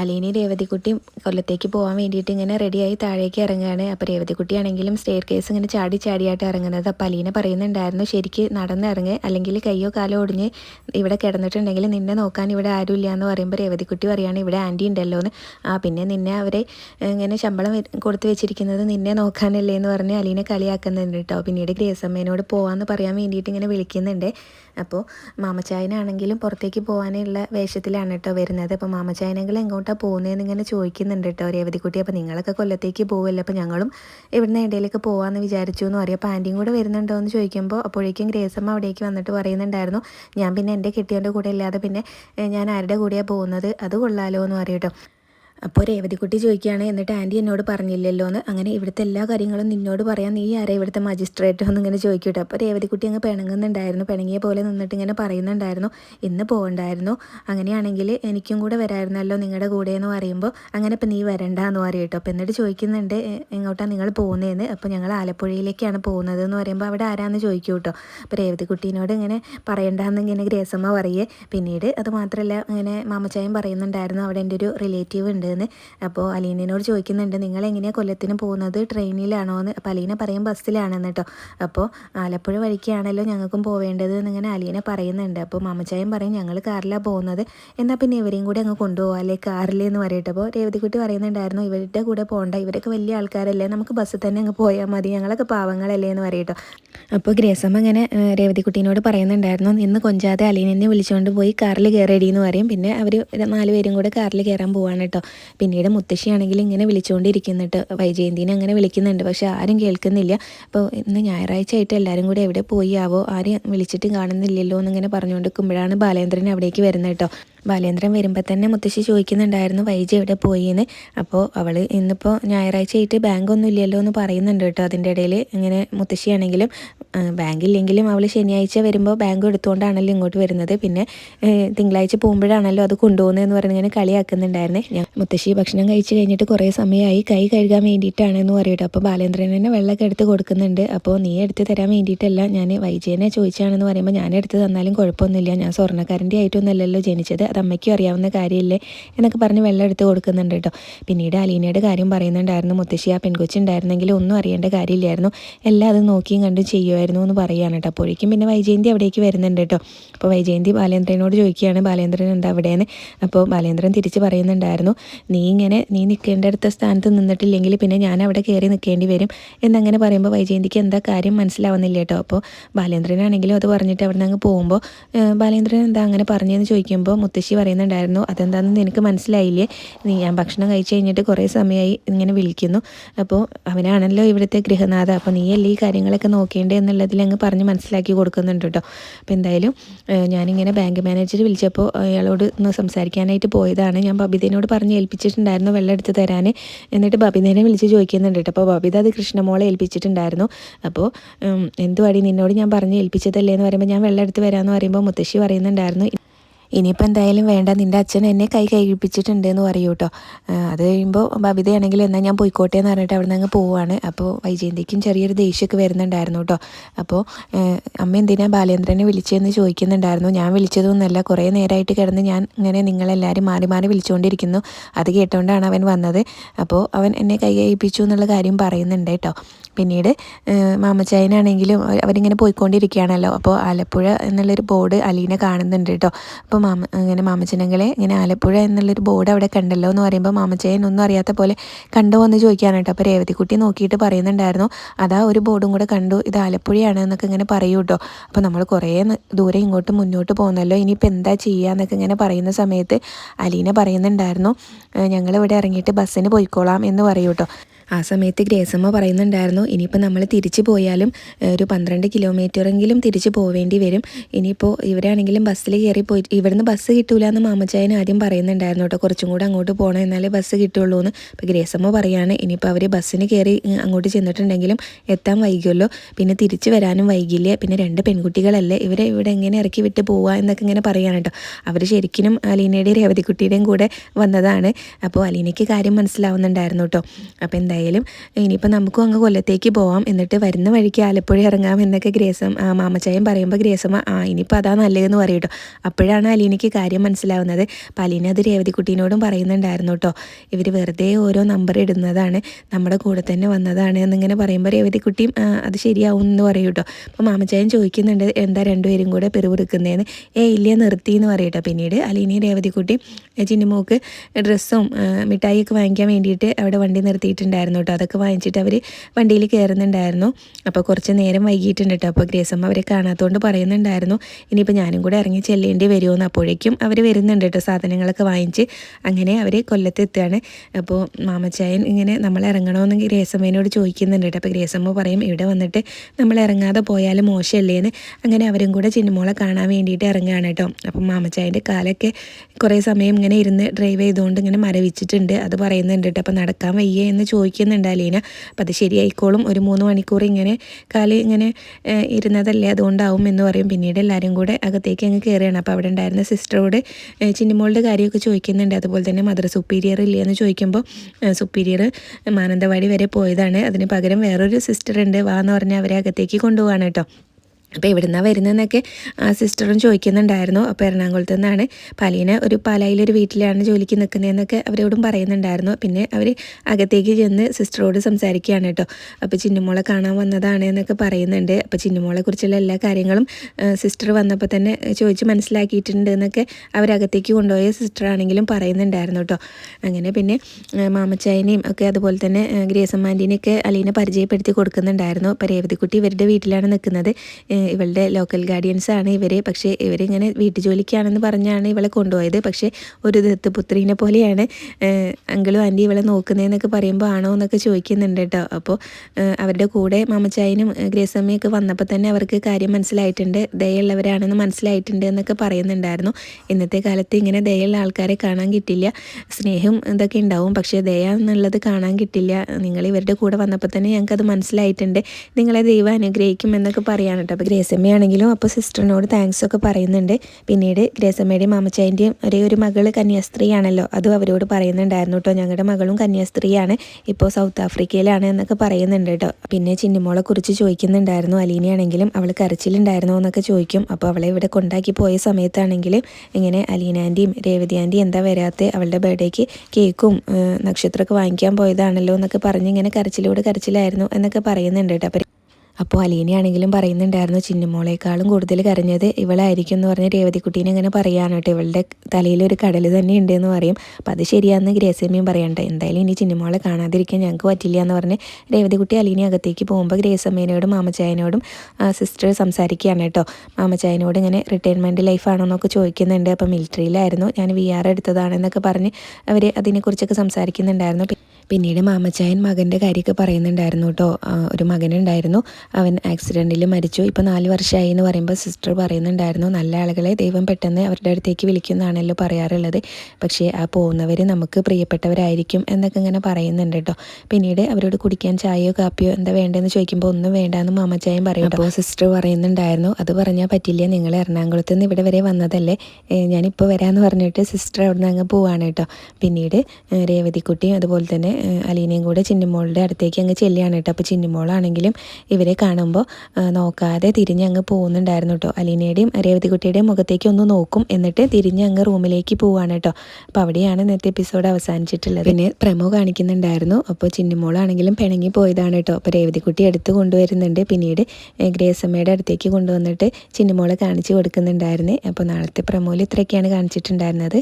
അലീനി രേവതിക്കുട്ടി കൊല്ലത്തേക്ക് പോകാൻ വേണ്ടിയിട്ട് ഇങ്ങനെ റെഡിയായി താഴേക്ക് ഇറങ്ങുകയാണ്. അപ്പോൾ രേവതിക്കുട്ടിയാണെങ്കിലും സ്റ്റെയർ കേസ് ഇങ്ങനെ ചാടി ചാടിയായിട്ട് ഇറങ്ങുന്നത്. അപ്പോൾ അലീന പറയുന്നുണ്ടായിരുന്നു ശരിക്ക് നടന്നിറങ്ങ് അല്ലെങ്കിൽ കയ്യോ കാലോ ഒടിഞ്ഞ് ഇവിടെ കിടന്നിട്ടുണ്ടെങ്കിൽ നിന്നെ നോക്കാൻ ഇവിടെ ആരുമില്ല എന്ന് പറയുമ്പോൾ രേവതിക്കുട്ടി പറയുകയാണ് ഇവിടെ ആന്റി ഉണ്ടല്ലോ എന്ന്. ആ പിന്നെ നിന്നെ അവരെ ഇങ്ങനെ ശമ്പളം കൊടുത്തു വെച്ചിരിക്കുന്നത് നിന്നെ നോക്കാനല്ലേ എന്ന് പറഞ്ഞ് അലീനെ കളിയാക്കുന്നുണ്ട് കേട്ടോ. പിന്നീട് ഗ്രേസമ്മേനോട് പോകാമെന്ന് പറയാൻ വേണ്ടിയിട്ട് ഇങ്ങനെ വിളിക്കുന്നുണ്ട്. അപ്പോൾ മാമച്ചായനാണെങ്കിലും പുറത്തേക്ക് പോകാനുള്ള വേഷത്തിലാണ് കേട്ടോ വരുന്നത്. അപ്പോൾ മാമച്ചായനെങ്കിലും എങ്ങോട്ടാണ് പോകുന്നതെന്ന് ഇങ്ങനെ ചോദിക്കുന്നുണ്ട് കേട്ടോ. രേവതിക്കുട്ടി അപ്പോൾ നിങ്ങളൊക്കെ കൊല്ലത്തേക്ക് പോകുമല്ലോ അപ്പോൾ ഞങ്ങളും ഇവിടുന്ന് ഇടയിലേക്ക് പോകാമെന്ന് വിചാരിച്ചു എന്ന് പറയും. അപ്പോൾ ആന്റിയും കൂടെ വരുന്നുണ്ടോ എന്ന് ചോദിക്കുമ്പോൾ അപ്പോഴേക്കും ഗ്രേസമ്മ അവിടേക്ക് വന്നിട്ട് പറയുന്നുണ്ടായിരുന്നു. ഞാൻ പിന്നെ എന്റെ കെട്ടിയവന്റെ കൂടെ ഇല്ലാതെ പിന്നെ ഞാൻ ആരുടെ കൂടെയാണ് പോകുന്നത്? അത് കൊള്ളാലോ എന്ന് പറയും കേട്ടോ അപ്പോൾ രേവതിക്കുട്ടി ചോദിക്കുകയാണ് എന്നിട്ട് ആന്റി എന്നോട് പറഞ്ഞില്ലല്ലോ എന്ന്? അങ്ങനെ ഇവിടുത്തെ എല്ലാ കാര്യങ്ങളും നിന്നോട് പറയാൻ നീ ആരാ ഇവിടുത്തെ മജിസ്ട്രേറ്റ് എന്നിങ്ങനെ ചോദിക്കട്ടെ. അപ്പോൾ രേവതിക്കുട്ടി അങ്ങ് പിണങ്ങുന്നുണ്ടായിരുന്നു പിണങ്ങിയ പോലെ നിന്നിട്ട് ഇങ്ങനെ പറയുന്നുണ്ടായിരുന്നു ഇന്ന് പോകണ്ടായിരുന്നു അങ്ങനെയാണെങ്കിൽ എനിക്കും കൂടെ വരായിരുന്നല്ലോ നിങ്ങളുടെ കൂടെ എന്ന് പറയുമ്പോൾ അങ്ങനെ ഇപ്പം നീ വരണ്ട എന്ന് പറയും കേട്ടോ. അപ്പോൾ എന്നിട്ട് ചോദിക്കുന്നുണ്ട് എങ്ങോട്ടാണ് നിങ്ങൾ പോകുന്നതെന്ന് അപ്പോൾ ഞങ്ങൾ ആലപ്പുഴയിലേക്കാണ് പോകുന്നത് എന്ന് പറയുമ്പോൾ അവിടെ ആരാന്ന് ചോദിക്കും കേട്ടോ. അപ്പോൾ രേവതിക്കുട്ടീനോട് ഇങ്ങനെ പറയണ്ടെന്ന് ഇങ്ങനെ ഗ്രേസമ്മ പറയേ. പിന്നീട് അത് മാത്രമല്ല ഇങ്ങനെ മാമച്ചായം പറയുന്നുണ്ടായിരുന്നു അവിടെ എന്റെ ഒരു റിലേറ്റീവ് ഉണ്ട് എന്ന് അപ്പോൾ അലീനയോട് ചോദിക്കുന്നുണ്ട് നിങ്ങൾ എങ്ങനെയാണ് കൊല്ലത്തിന് പോകുന്നത്? ട്രെയിനിലാണോ എന്ന്? അപ്പോൾ അലീന പറയും ബസ്സിലാണെന്ന് കേട്ടോ അപ്പോൾ ആലപ്പുഴ വഴിക്കാണല്ലോ ഞങ്ങൾക്കും പോവേണ്ടത് എന്നിങ്ങനെ അലീന പറയുന്നുണ്ട്. അപ്പോൾ മാമച്ചായും പറയും ഞങ്ങൾ കാറിലാണ് പോകുന്നത്. എന്നാൽ പിന്നെ ഇവരെയും കൂടി അങ്ങ് കൊണ്ടുപോകാല്ലേ കാറിൽ എന്ന് പറയട്ടെ. അപ്പോൾ രേവതിക്കുട്ടി പറയുന്നുണ്ടായിരുന്നു ഇവരുടെ കൂടെ പോകണ്ട ഇവരൊക്കെ വലിയ ആൾക്കാരല്ലേ. നമുക്ക് ബസ്സിൽ തന്നെ അങ്ങ് പോയാൽ മതി. ഞങ്ങളൊക്കെ പാവങ്ങളല്ലേ എന്ന് പറയട്ടോ. അപ്പോൾ ഗ്രേസമ്മ ഇങ്ങനെ രേവതിക്കുട്ടീനോട് പറയുന്നുണ്ടായിരുന്നു ഇന്ന് കൊഞ്ചാതെ അലീനെ വിളിച്ചുകൊണ്ട് പോയി കാറിൽ കയറേടി എന്ന് പറയും. പിന്നെ അവർ നാലുപേരും കൂടെ കാറിൽ കയറാൻ പോവാണ് കേട്ടോ പിന്നീട് മുത്തശ്ശിയാണെങ്കിൽ ഇങ്ങനെ വിളിച്ചുകൊണ്ടിരിക്കുന്നുണ്ട് വൈജയന്തിനെ അങ്ങനെ വിളിക്കുന്നുണ്ട്. പക്ഷെ ആരും കേൾക്കുന്നില്ല. അപ്പോൾ ഇന്ന് ഞായറാഴ്ച ആയിട്ട് എല്ലാവരും കൂടി എവിടെ പോയി ആവോ? ആരും വിളിച്ചിട്ടും കാണുന്നില്ലല്ലോ എന്നിങ്ങനെ പറഞ്ഞുകൊണ്ടിരിക്കുമ്പോഴാണ് ബാലേന്ദ്രൻ അവിടേക്ക് വരുന്നത് കേട്ടോ. ബാലേന്ദ്രൻ വരുമ്പോൾ തന്നെ മുത്തശ്ശി ചോദിക്കുന്നുണ്ടായിരുന്നു വൈജി എവിടെ പോയി എന്ന് അപ്പോൾ അവൾ ഇന്നിപ്പോൾ ഞായറാഴ്ച ആയിട്ട് ബാങ്കൊന്നും ഇല്ലല്ലോ എന്ന് പറയുന്നുണ്ട് കേട്ടോ. അതിന്റെ ഇടയിൽ ഇങ്ങനെ മുത്തശ്ശിയാണെങ്കിലും ബാങ്കില്ലെങ്കിലും അവൾ ശനിയാഴ്ച വരുമ്പോൾ ബാങ്ക് എടുത്തുകൊണ്ടാണല്ലോ ഇങ്ങോട്ട് വരുന്നത്. പിന്നെ തിങ്കളാഴ്ച പോകുമ്പോഴാണല്ലോ അത് കൊണ്ടുപോകുന്നതെന്ന് പറഞ്ഞ് ഇങ്ങനെ കളിയാക്കുന്നുണ്ടായിരുന്നേ. ഞാൻ മുത്തശ്ശി ഭക്ഷണം കഴിച്ച് കഴിഞ്ഞിട്ട് കുറേ സമയമായി കൈ കഴുകാൻ വേണ്ടിയിട്ടാണെന്ന് പറയട്ടോ. അപ്പോൾ ബാലേന്ദ്രൻ തന്നെ വെള്ളമൊക്കെ എടുത്ത് കൊടുക്കുന്നുണ്ട്. അപ്പോൾ നീ എടുത്ത് തരാൻ വേണ്ടിയിട്ടല്ല ഞാൻ വൈജയനെ ചോദിച്ചാണെന്ന് പറയുമ്പോൾ ഞാൻ എടുത്ത് തന്നാലും കുഴപ്പമൊന്നുമില്ല. ഞാൻ സ്വർണക്കാരന്റെ ആയിട്ടൊന്നുമല്ലല്ലോ ജനിച്ചത്. അത് അമ്മയ്ക്കും അറിയാവുന്ന കാര്യമില്ലേ എന്നൊക്കെ പറഞ്ഞ് വെള്ളം എടുത്ത് കൊടുക്കുന്നുണ്ട് കേട്ടോ. പിന്നീട് അലീനയുടെ കാര്യം പറയുന്നുണ്ടായിരുന്നു. മുത്തശ്ശി ആ പെൺകൊച്ചി ഉണ്ടായിരുന്നെങ്കിൽ ഒന്നും അറിയേണ്ട കാര്യമില്ലായിരുന്നു. എല്ലാം അത് നോക്കിയും കണ്ടും ചെയ്യുമായിരുന്നു എന്ന് പറയുകയാണ് കേട്ടോ. അപ്പോഴേക്കും പിന്നെ വൈജയന്തി അവിടേക്ക് വരുന്നുണ്ട് കേട്ടോ. അപ്പോൾ വൈജയന്തി ബാലേന്ദ്രനോട് ചോദിക്കുകയാണ് ബാലേന്ദ്രൻ എന്താ അവിടെയെന്ന്? അപ്പോൾ ബാലേന്ദ്രൻ തിരിച്ച് പറയുന്നുണ്ടായിരുന്നു നീ ഇങ്ങനെ നീ നിൽക്കേണ്ട അടുത്ത സ്ഥാനത്ത് നിന്നിട്ടില്ലെങ്കിൽ പിന്നെ ഞാൻ അവിടെ കയറി നിൽക്കേണ്ടി വരും. എന്നങ്ങനെ പറയുമ്പോൾ വൈജയന്തിക്ക് എന്താ കാര്യം മനസ്സിലാവുന്നില്ല കേട്ടോ. അപ്പോൾ ബാലേന്ദ്രനാണെങ്കിലും അത് പറഞ്ഞിട്ട് അവിടെ നിന്ന് അങ്ങ് പോകുമ്പോൾ ബാലേന്ദ്രൻ എന്താ അങ്ങനെ പറഞ്ഞതെന്ന് ചോദിക്കുമ്പോൾ മുത്തശ്ശി പറയുന്നുണ്ടായിരുന്നു. അതെന്താണെന്ന് എനിക്ക് മനസ്സിലായില്ലേ? നീ ഞാൻ ഭക്ഷണം കഴിച്ച് കഴിഞ്ഞിട്ട് കുറേ സമയമായി ഇങ്ങനെ വിളിക്കുന്നു. അപ്പോൾ അവനാണല്ലോ ഇവിടുത്തെ ഗൃഹനാഥ. അപ്പോൾ നീയല്ലേ ഈ കാര്യങ്ങളൊക്കെ നോക്കേണ്ടത് എന്നുള്ളതിൽ അങ്ങ് പറഞ്ഞ് മനസ്സിലാക്കി കൊടുക്കുന്നുണ്ട് കേട്ടോ. അപ്പോൾ എന്തായാലും ഞാനിങ്ങനെ ബാങ്ക് മാനേജർ വിളിച്ചപ്പോൾ അയാളോട് ഒന്ന് സംസാരിക്കാനായിട്ട് പോയതാണ്. ഞാൻ ബബിതേനോട് പറഞ്ഞ് ഏൽപ്പിച്ചിട്ടുണ്ടായിരുന്നു വെള്ളം എടുത്ത് തരാൻ. എന്നിട്ട് ബബിതേനെ വിളിച്ച് ചോദിക്കുന്നുണ്ട് കേട്ടോ. അപ്പോൾ ബബിത അത് കൃഷ്ണമോളെ ഏൽപ്പിച്ചിട്ടുണ്ടായിരുന്നു. അപ്പോൾ എന്തുവാടി നിന്നോട് ഞാൻ പറഞ്ഞ് ഏൽപ്പിച്ചതല്ലേ എന്ന് പറയുമ്പോൾ ഞാൻ വെള്ളം എടുത്ത് വരാമെന്ന് പറയുമ്പോൾ മുത്തശ്ശി പറയുന്നുണ്ടായിരുന്നു. ഇനിയിപ്പോൾ എന്തായാലും വേണ്ട. നിന്റെ അച്ഛൻ എന്നെ കൈ കഴിപ്പിച്ചിട്ടുണ്ട് എന്ന് പറയൂ കേട്ടോ. അത് കഴിയുമ്പോൾ ബബിതയാണെങ്കിൽ എന്നാൽ ഞാൻ പോയിക്കോട്ടെ എന്ന് പറഞ്ഞിട്ട് അവിടെ നിന്ന് അങ്ങ് പോവുകയാണ് അപ്പോൾ വൈജയന്തിക്കും ചെറിയൊരു ദേഷ്യമൊക്കെ വരുന്നുണ്ടായിരുന്നു കേട്ടോ. അപ്പോൾ അമ്മ എന്തിനാ ബാലേന്ദ്രനെ വിളിച്ചതെന്ന് ചോദിക്കുന്നുണ്ടായിരുന്നു. ഞാൻ വിളിച്ചതൊന്നുമല്ല. കുറേ നേരമായിട്ട് കിടന്ന് ഞാൻ ഇങ്ങനെ നിങ്ങളെല്ലാവരും മാറി മാറി വിളിച്ചുകൊണ്ടിരിക്കുന്നു അത് കേട്ടുകൊണ്ടാണ് അവൻ വന്നത്. അപ്പോൾ അവൻ എന്നെ കൈ കഴിപ്പിച്ചു എന്നുള്ള കാര്യം പറയുന്നുണ്ട് കേട്ടോ. പിന്നീട് മാമച്ചായനാണെങ്കിലും അവരിങ്ങനെ പോയിക്കൊണ്ടിരിക്കുകയാണല്ലോ. അപ്പോൾ ആലപ്പുഴ എന്നുള്ളൊരു ബോർഡ് അലീനെ കാണുന്നുണ്ട് കേട്ടോ. അപ്പോൾ മാമ ഇങ്ങനെ മാമച്ചനങ്ങളെ ഇങ്ങനെ ആലപ്പുഴ എന്നുള്ളൊരു ബോർഡ് അവിടെ കണ്ടല്ലോ എന്ന് പറയുമ്പോൾ മാമച്ചായൻ ഒന്നും അറിയാത്ത പോലെ കണ്ടോ എന്ന് ചോദിക്കുകയാണ് കേട്ടോ. അപ്പോൾ രേവതിക്കുട്ടി നോക്കിയിട്ട് പറയുന്നുണ്ടായിരുന്നു അതാ ഒരു ബോർഡും കൂടെ കണ്ടു ഇത് ആലപ്പുഴയാണ് എന്നൊക്കെ ഇങ്ങനെ പറയൂ കേട്ടോ. അപ്പോൾ നമ്മൾ കുറേ ദൂരെ ഇങ്ങോട്ട് മുന്നോട്ട് പോകുന്നല്ലോ ഇനിയിപ്പോൾ എന്താ ചെയ്യുക എന്നൊക്കെ ഇങ്ങനെ പറയുന്ന സമയത്ത് അലീന പറയുന്നുണ്ടായിരുന്നു ഞങ്ങളിവിടെ ഇറങ്ങിയിട്ട് ബസ്സിന് പോയിക്കോളാം എന്ന് പറയൂ കേട്ടോ. ആ സമയത്ത് ഗ്രേസമ്മ പറയുന്നുണ്ടായിരുന്നു ഇനിയിപ്പോൾ നമ്മൾ തിരിച്ചു പോയാലും ഒരു പന്ത്രണ്ട് കിലോമീറ്ററെങ്കിലും തിരിച്ചു പോവേണ്ടി വരും. ഇനിയിപ്പോൾ ഇവരാണെങ്കിലും ബസ്സിൽ കയറി പോയി ഇവിടുന്ന് ബസ് കിട്ടൂല എന്ന് മാമച്ചായൻ ആദ്യം പറയുന്നുണ്ടായിരുന്നു കേട്ടോ കുറച്ചും കൂടെ അങ്ങോട്ട് പോകണം എന്നാലേ ബസ് കിട്ടുള്ളൂ എന്ന് അപ്പോൾ ഗ്രേസമ്മ പറയാണ് ഇനിയിപ്പോൾ അവർ ബസ്സിന് കയറി അങ്ങോട്ട് ചെന്നിട്ടുണ്ടെങ്കിലും എത്താൻ വൈകുമല്ലോ പിന്നെ തിരിച്ചു വരാനും വൈകില്ല. പിന്നെ രണ്ട് പെൺകുട്ടികളല്ലേ ഇവരെ ഇവിടെ എങ്ങനെ ഇറക്കി വിട്ട് പോവുക എന്നൊക്കെ ഇങ്ങനെ പറയാണ് കേട്ടോ. അവർ ശരിക്കും അലീനയുടെയും രേവതിക്കുട്ടിയുടെയും കൂടെ വന്നതാണ്. അപ്പോൾ അലീനയ്ക്ക് കാര്യം മനസ്സിലാവുന്നുണ്ടായിരുന്നു കേട്ടോ. അപ്പോൾ എന്തായാലും ഇനിയിപ്പോൾ നമുക്കും അങ്ങ് കൊല്ലത്തേക്ക് പോവാം. എന്നിട്ട് വരുന്ന വഴിക്ക് ആലപ്പുഴ ഇറങ്ങാം എന്നൊക്കെ ഗ്രേസം ആ, മാമച്ചായൻ പറയുമ്പോൾ ഗ്രേസമ്മ ആ ഇനിയിപ്പോൾ അതാ നല്ലതെന്ന് പറയും കേട്ടോ അപ്പോഴാണ് അലീനയ്ക്ക് കാര്യം മനസ്സിലാവുന്നത്. അപ്പോൾ അലീന അത് രേവതിക്കുട്ടീനോടും പറയുന്നുണ്ടായിരുന്നു കേട്ടോ ഇവർ വെറുതെ ഓരോ നമ്പർ ഇടുന്നതാണ് നമ്മുടെ കൂടെ തന്നെ വന്നതാണ് എന്നിങ്ങനെ പറയുമ്പോൾ രേവതിക്കുട്ടിയും അത് ശരിയാവും എന്ന് പറയും കേട്ടോ അപ്പോൾ മാമച്ചായൻ ചോദിക്കുന്നുണ്ട് എന്താ രണ്ടുപേരും കൂടെ പിറുപിറുക്കുന്നതെന്ന് ഏ ഇല്ല നിർത്തി എന്ന് പറയും പിന്നീട് അലീനയും രേവതിക്കുട്ടി ചിന്നുമോക്ക് ഡ്രസ്സും മിഠായിയൊക്കെ വാങ്ങിക്കാൻ വേണ്ടിയിട്ട് അവിടെ വണ്ടി നിർത്തിയിട്ടുണ്ടായിരുന്നു. കേട്ടോ. അതൊക്കെ വാങ്ങിച്ചിട്ട് അവർ വണ്ടിയിൽ കയറുന്നുണ്ടായിരുന്നു. അപ്പോൾ കുറച്ച് നേരം വൈകിയിട്ടുണ്ട് കേട്ടോ. അപ്പോൾ ഗ്രേസമ്മ അവരെ കാണാത്തതുകൊണ്ട് പറയുന്നുണ്ടായിരുന്നു ഇനിയിപ്പോൾ ഞാനും കൂടെ ഇറങ്ങി ചെല്ലേണ്ടി വരുമെന്ന് അപ്പോഴേക്കും അവർ വരുന്നുണ്ട് കേട്ടോ സാധനങ്ങളൊക്കെ വാങ്ങിച്ച്. അങ്ങനെ അവർ കൊല്ലത്തെത്തുകയാണ് അപ്പോൾ മാമച്ചായൻ ഇങ്ങനെ നമ്മൾ ഇറങ്ങണമെന്ന് ഗ്രേസമ്മേനോട് ചോദിക്കുന്നുണ്ട് കേട്ടോ. അപ്പോൾ ഗ്രേസമ്മ പറയും ഇവിടെ വന്നിട്ട് നമ്മൾ ഇറങ്ങാതെ പോയാൽ മോശമല്ലേ എന്ന് അങ്ങനെ അവരും കൂടെ ചിന്നുമോളെ കാണാൻ വേണ്ടിയിട്ട് ഇറങ്ങുകയാണ് കേട്ടോ. അപ്പം മാമച്ചായന്റെ കാലൊക്കെ കുറേ സമയം ഇങ്ങനെ ഇരുന്ന് ഡ്രൈവ് ചെയ്തുകൊണ്ട് ഇങ്ങനെ മരവിച്ചിട്ടുണ്ട്. അത് പറയുന്നുണ്ട് കേട്ടോ അപ്പോൾ നടക്കാൻ വയ്യേ എന്ന് ചോദിക്കുന്നുണ്ട് അലീന. അപ്പം അത് ശരിയായിക്കോളും. ഒരു മൂന്ന് മണിക്കൂർ ഇങ്ങനെ കാൽ ഇങ്ങനെ ഇരുന്നതല്ലേ അതുകൊണ്ടാവും എന്ന് പറയും. പിന്നീട് എല്ലാവരും കൂടെ അകത്തേക്ക് അങ്ങ് കയറുകയാണ് അപ്പോൾ അവിടെ ഉണ്ടായിരുന്ന സിസ്റ്ററോട് ചിന്നിമോളുടെ കാര്യമൊക്കെ ചോദിക്കുന്നുണ്ട്. അതുപോലെ തന്നെ മദർ സുപ്പീരിയർ ഇല്ലേ എന്ന് ചോദിക്കുമ്പോൾ സുപ്പീരിയർ മാനന്തവാടി വരെ പോയതാണ്. അതിന് പകരം വേറൊരു സിസ്റ്റർ ഉണ്ട് വാ എന്ന് പറഞ്ഞാൽ അവരെ അകത്തേക്ക് കൊണ്ടുപോകാണ് കേട്ടോ. അപ്പോൾ എവിടുന്നാണ് വരുന്നതെന്നൊക്കെ സിസ്റ്ററും ചോദിക്കുന്നുണ്ടായിരുന്നു. അപ്പോൾ എറണാകുളത്ത് നിന്നാണ് പലീന ഒരു പാലായിലൊരു വീട്ടിലാണ് ജോലിക്ക് നിൽക്കുന്നതെന്നൊക്കെ അവരോടും പറയുന്നുണ്ടായിരുന്നു. പിന്നെ അവർ അകത്തേക്ക് ചെന്ന് സിസ്റ്ററോട് സംസാരിക്കുകയാണ് കേട്ടോ. അപ്പോൾ ചിന്നുമോളെ കാണാൻ വന്നതാണ് എന്നൊക്കെ പറയുന്നുണ്ട്. അപ്പോൾ ചിന്നുമോളെ കുറിച്ചുള്ള എല്ലാ കാര്യങ്ങളും സിസ്റ്റർ വന്നപ്പോൾ തന്നെ ചോദിച്ച് മനസ്സിലാക്കിയിട്ടുണ്ട് എന്നൊക്കെ അവരകത്തേക്ക് കൊണ്ടുപോയ സിസ്റ്ററാണെങ്കിലും പറയുന്നുണ്ടായിരുന്നു കേട്ടോ. അങ്ങനെ പിന്നെ മാമച്ചായനെയും ഒക്കെ അതുപോലെ തന്നെ ആ, ഒക്കെ അലീന പരിചയപ്പെടുത്തി കൊടുക്കുന്നുണ്ടായിരുന്നു. അപ്പോൾ രേവതിക്കുട്ടി ഇവരുടെ വീട്ടിലാണ് നിൽക്കുന്നത്. ഇവളുടെ ലോക്കൽ ഗാർഡിയൻസ് ആണ് ഇവർ പക്ഷേ ഇവരിങ്ങനെ വീട്ടുജോലിക്കാണെന്ന് പറഞ്ഞാണ് ഇവളെ കൊണ്ടുപോയത്. പക്ഷേ ഒരു ദത്ത് ദത്തുപുത്രീനെ പോലെയാണ് അങ്കിളും ആന്റി ഇവളെ നോക്കുന്നതെന്നൊക്കെ പറയുമ്പോൾ ആണോ എന്നൊക്കെ ചോദിക്കുന്നുണ്ട് കേട്ടോ. അപ്പോൾ അവരുടെ കൂടെ മാമച്ചായനും ഗ്രേസമ്മയൊക്കെ വന്നപ്പോൾ തന്നെ അവർക്ക് കാര്യം മനസ്സിലായിട്ടുണ്ട്. ദയുള്ളവരാണെന്ന് മനസ്സിലായിട്ടുണ്ട് എന്നൊക്കെ പറയുന്നുണ്ടായിരുന്നു. ഇന്നത്തെ കാലത്ത് ഇങ്ങനെ ദയുള്ള ആൾക്കാരെ കാണാൻ കിട്ടില്ല. സ്നേഹം ഇതൊക്കെ ഉണ്ടാവും. പക്ഷേ ദയ എന്നുള്ളത് കാണാൻ കിട്ടില്ല. നിങ്ങൾ ഇവരുടെ കൂടെ വന്നപ്പോൾ തന്നെ ഞങ്ങൾക്കത് മനസ്സിലായിട്ടുണ്ട്. നിങ്ങളെ ദൈവം അനുഗ്രഹിക്കും എന്നൊക്കെ കേട്ടോ. അപ്പോൾ ഗ്രേസമ്മയാണെങ്കിലും അപ്പോൾ സിസ്റ്ററിനോട് താങ്ക്സ് ഒക്കെ പറയുന്നുണ്ട്. പിന്നീട് ഗ്രേസമ്മയുടെയും മാമച്ചായന്റെയും ഒരേ ഒരു മകൾ കന്യാസ്ത്രീയാണല്ലോ അതും അവരോട് പറയുന്നുണ്ടായിരുന്നു കേട്ടോ. ഞങ്ങളുടെ മകളും കന്യാസ്ത്രീയാണ് ഇപ്പോൾ സൗത്ത് ആഫ്രിക്കയിലാണ് എന്നൊക്കെ പറയുന്നുണ്ട് കേട്ടോ. പിന്നെ ചിന്നിമോളെ കുറിച്ച് ചോദിക്കുന്നുണ്ടായിരുന്നു അലീനയാണെങ്കിലും അവൾ കരച്ചിലുണ്ടായിരുന്നോ എന്നൊക്കെ ചോദിക്കും. അപ്പോൾ അവളെ ഇവിടെ കൊണ്ടാക്കി പോയ സമയത്താണെങ്കിലും ഇങ്ങനെ അലീന ആന്റിയും രേവതി ആന്റി എന്താ വരാത്ത അവളുടെ ബർത്ത്ഡേക്ക് കേക്കും നക്ഷത്രമൊക്കെ വാങ്ങിക്കാൻ പോയതാണല്ലോ എന്നൊക്കെ പറഞ്ഞ് ഇങ്ങനെ കരച്ചിലൂടെ കരച്ചിലായിരുന്നു എന്നൊക്കെ പറയുന്നുണ്ട് കേട്ടോ. അപ്പോൾ അലീനയാണെങ്കിലും പറയുന്നുണ്ടായിരുന്നു ചിന്നുമോളേക്കാളും കൂടുതൽ കരഞ്ഞത് ഇവളായിരിക്കും എന്ന് പറഞ്ഞ് രേവതിക്കുട്ടീനെ ഇങ്ങനെ പറയാണ് കേട്ടോ. ഇവളുടെ തലയിൽ ഒരു കടൽ തന്നെ ഉണ്ടെന്ന് പറയും. അപ്പോൾ അത് ശരിയാണെന്ന് ഗ്രേസമ്മയും പറയണ്ട. എന്തായാലും ഇനി ചിന്നുമോളെ കാണാതിരിക്കാൻ ഞങ്ങൾക്ക് പറ്റില്ല എന്ന് പറഞ്ഞ് രേവതിക്കുട്ടി അലീനെ അകത്തേക്ക് പോകുമ്പോൾ ഗ്രേസമ്മേനോടും മാമച്ചായനോടും സിസ്റ്റർ സംസാരിക്കുകയാണ് കേട്ടോ. മാമച്ചായനോട് ഇങ്ങനെ റിട്ടയർമെന്റ് ലൈഫാണോ എന്നൊക്കെ ചോദിക്കുന്നുണ്ട്. അപ്പോൾ മിലിറ്ററിയിലായിരുന്നു ഞാൻ വി ആർ എടുത്തതാണെന്നൊക്കെ പറഞ്ഞ് അവർ അതിനെക്കുറിച്ചൊക്കെ സംസാരിക്കുന്നുണ്ടായിരുന്നു. പിന്നീട് മാമച്ചായൻ മകന്റെ കാര്യമൊക്കെ പറയുന്നുണ്ടായിരുന്നു കേട്ടോ. ഒരു മകനുണ്ടായിരുന്നു. അവൻ ആക്സിഡന്റിൽ മരിച്ചു. ഇപ്പോൾ നാല് വർഷമായി എന്ന് പറയുമ്പോൾ സിസ്റ്റർ പറയുന്നുണ്ടായിരുന്നു നല്ല ആളുകളെ ദൈവം പെട്ടെന്ന് അവരുടെ അടുത്തേക്ക് വിളിക്കുന്നതാണല്ലോ പറയാറുള്ളത്. പക്ഷേ ആ പോകുന്നവർ നമുക്ക് പ്രിയപ്പെട്ടവരായിരിക്കും എന്നൊക്കെ ഇങ്ങനെ പറയുന്നുണ്ട് കേട്ടോ. പിന്നീട് അവരോട് കുടിക്കാൻ ചായയോ കാപ്പിയോ എന്താ വേണ്ടതെന്ന് ചോദിക്കുമ്പോൾ ഒന്നും വേണ്ടാന്ന് മാമച്ചായൻ പറയും അപ്പോൾ സിസ്റ്റർ പറയുന്നുണ്ടായിരുന്നു അത് പറഞ്ഞാൽ പറ്റില്ല. നിങ്ങൾ എറണാകുളത്ത് നിന്ന് ഇവിടെ വരെ വന്നതല്ലേ. ഞാനിപ്പോൾ വരാമെന്ന് പറഞ്ഞിട്ട് സിസ്റ്റർ അവിടെ നിന്ന് അങ്ങ് പോവാണ് കേട്ടോ. പിന്നീട് രേവതിക്കുട്ടിയും അതുപോലെ തന്നെ അലീനയും കൂടെ ചിന്നിമോളുടെ അടുത്തേക്ക് അങ്ങ് ചെല്ലുകയാണ് കേട്ടോ. അപ്പോൾ ചിന്നിമോളാണെങ്കിലും ഇവരെ കാണുമ്പോൾ നോക്കാതെ തിരിഞ്ഞ് അങ്ങ് പോകുന്നുണ്ടായിരുന്നു കേട്ടോ. അലീനയുടെയും രേവതിക്കുട്ടിയുടെയും മുഖത്തേക്ക് ഒന്ന് നോക്കും. എന്നിട്ട് തിരിഞ്ഞ് അങ്ങ് റൂമിലേക്ക് പോവാണ് കേട്ടോ. അപ്പോൾ അവിടെയാണ് ഇന്നത്തെ എപ്പിസോഡ് അവസാനിച്ചിട്ടുള്ളത്. പിന്നെ പ്രമോ കാണിക്കുന്നുണ്ടായിരുന്നു. അപ്പോൾ ചിന്നിമോളാണെങ്കിലും പിണങ്ങി പോയതാണ് കേട്ടോ. അപ്പോൾ രേവതിക്കുട്ടി എടുത്ത് കൊണ്ടുവരുന്നുണ്ട്. പിന്നീട് ഗ്രേസമ്മയുടെ അടുത്തേക്ക് കൊണ്ടുവന്നിട്ട് ചിന്നിമോളെ കാണിച്ചു കൊടുക്കുന്നുണ്ടായിരുന്നേ. അപ്പോൾ നാളത്തെ പ്രമോയിൽ ഇത്രയൊക്കെയാണ് കാണിച്ചിട്ടുണ്ടായിരുന്നത്.